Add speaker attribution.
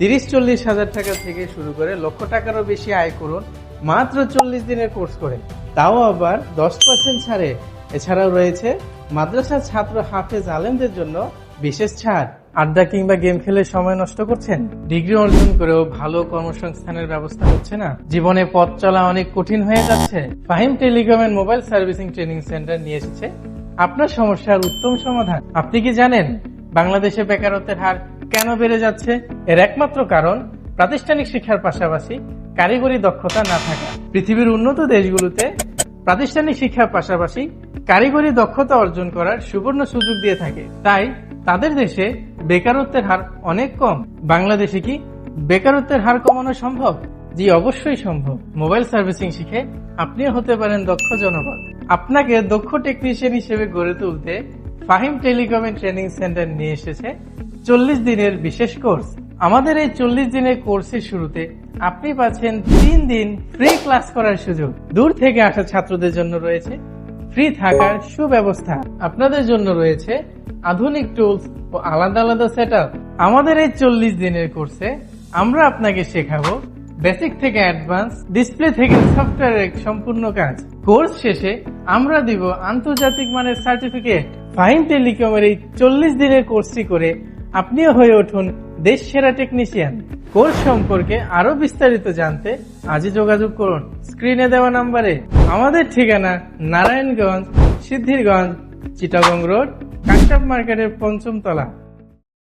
Speaker 1: তিরিশ চল্লিশ হাজার টাকা থেকে শুরু করে লক্ষ টাকারও বেশি আয় করুন মাত্র চল্লিশ দিনের কোর্স করে। তাও আবার দশ পার্সেন্ট ছাড়ে। এছাড়াও রয়েছে মাদ্রাসার ছাত্র হাফেজ আলেমদের জন্য বিশেষ ছাড়। আড্ডা কিংবা গেম খেলে সময় নষ্ট করছেন? ডিগ্রি অর্জন করেও ভালো কর্মসংস্থানের ব্যবস্থা হচ্ছে না। জীবনে পথ চলা অনেক কঠিন হয়ে যাচ্ছে। Fahim telecom and mobile servicing training centre নিয়ে এসেছে। আপনার সমস্যার উত্তম সমাধান। আপনি কি জানেন? বাংলাদেশে বেকারত্বের হার কেন বেড়ে যাচ্ছে? এর একমাত্র কারণ, প্রাতিষ্ঠানিক শিক্ষার পাশাপাশি কারিগরি দক্ষতা না থাকা। পৃথিবীর উন্নত দেশগুলোতে প্রাতিষ্ঠানিক শিক্ষার পাশাপাশি কারিগরি দক্ষতা অর্জন করার সুবর্ণ সুযোগ দিয়ে থাকে। তাই তাদের দেশে বেকারত্বের হার অনেক কম। বাংলাদেশে কি বেকারত্বের হার কমানো সম্ভব? জি, অবশ্যই সম্ভব। মোবাইল সার্ভিসিং শিখে আপনিও হতে পারেন দক্ষ জনবল আপনাকে দক্ষ টেকনিশিয়ান হিসেবে গড়ে তুলতে ফাহিম টেলিকমের ট্রেনিং সেন্টার নিয়ে এসেছে চল্লিশ দিনের বিশেষ কোর্স। আমাদের এই চল্লিশ দিনের কোর্সের শুরুতে আপনি পাচ্ছেন তিন দিন ফ্রি ক্লাস করার সুযোগ। দূর থেকে আসা ছাত্রদের জন্য রয়েছে ফ্রি থাকার সুব্যবস্থা। আপনাদের জন্য রয়েছে আধুনিক টুলস ও আলাদা আলাদা সেট আমাদের এই চল্লিশ দিনের কোর্সে আমরা আপনাকে শেখাবো বেসিক থেকে অ্যাডভান্স ডিসপ্লে থেকে সফটওয়্যারের সম্পূর্ণ কাজ। কোর্স শেষে আমরা দিব আন্তর্জাতিক মানের সার্টিফিকেট ফাইন টেলিকমের এই চল্লিশ দিনের কোর্সটি করে আপনিও হয়ে উঠুন দেশ সেরা টেকনিশিয়ান কোর্স সম্পর্কে আরও বিস্তারিত জানতে আজই যোগাযোগ করুন। স্ক্রিনে দেওয়া নাম্বারে আমাদের ঠিকানা নারায়ণগঞ্জ, সিদ্ধিরগঞ্জ, চিটাগং রোড কাশ্যপ মার্কেটের পঞ্চম তলা